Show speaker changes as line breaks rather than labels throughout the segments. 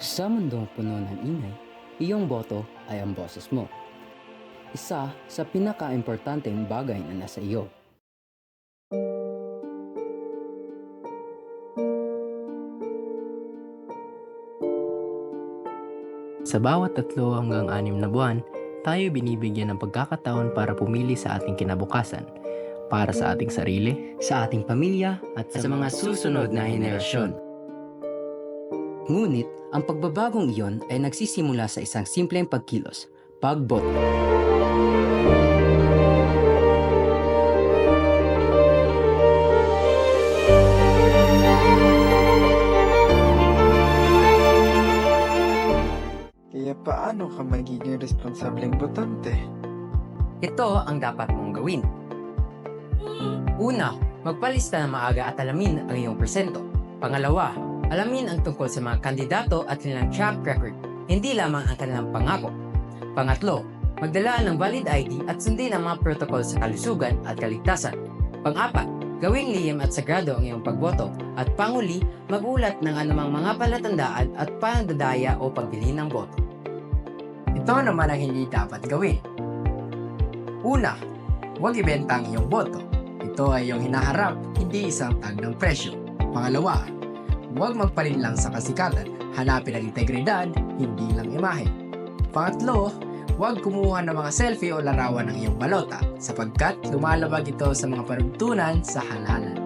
Sa mundong puno ng ingay, iyong boto ay ang boses mo. Isa sa pinaka-importanteng bagay na nasa iyo.
Sa bawat tatlo hanggang anim na buwan, tayo binibigyan ng pagkakataon para pumili sa ating kinabukasan, para sa ating sarili,
sa ating pamilya at sa, mga susunod na henerasyon. Ngunit, ang pagbabagong iyon ay nagsisimula sa isang simpleng pagkilos, pagboto.
Kaya paano ka magiging responsableng botante?
Ito ang dapat mong gawin. Una, magpalista ng maaga at alamin ang iyong presento. Pangalawa, alamin ang tungkol sa mga kandidato at kanilang track record, hindi lamang ang kanilang pangako. Pangatlo, magdala ng valid ID at sundin ang mga protocol sa kalusugan at kaligtasan. Pangapat, gawing lihim at sagrado ang iyong pagboto. At panguli, magulat ng anumang mga palatandaan at panadadaya o pagbili ng boto. Ito naman ang hindi dapat gawin. Una, huwag ibenta ang iyong boto. Ito ay iyong hinaharap, hindi isang tag ng presyo. Pangalawa, huwag magpalinlang sa kasikatan. Hanapin ang integridad, hindi lang imahe. Pangatlo, huwag kumuha ng mga selfie o larawan ng iyong balota sapagkat lumalabag ito sa mga paruntunan sa halalan.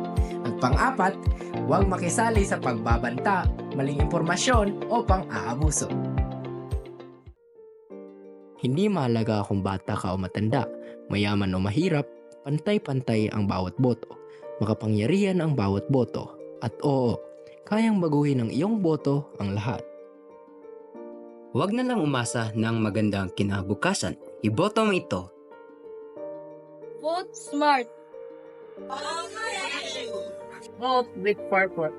At pang-apat, huwag makisali sa pagbabanta, maling impormasyon o pang-aabuso.
hindi mahalaga kung bata ka o matanda, mayaman o mahirap, pantay-pantay ang bawat boto, makapangyarihan ang bawat boto, at oo, kayang baguhin ng iyong boto ang lahat.
Huwag na lang umasa ng magandang kinabukasan. Iboto mo ito.
Vote smart. Vote with purpose.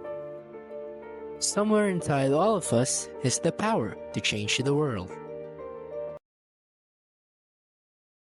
Somewhere inside all of us is the power to change the world.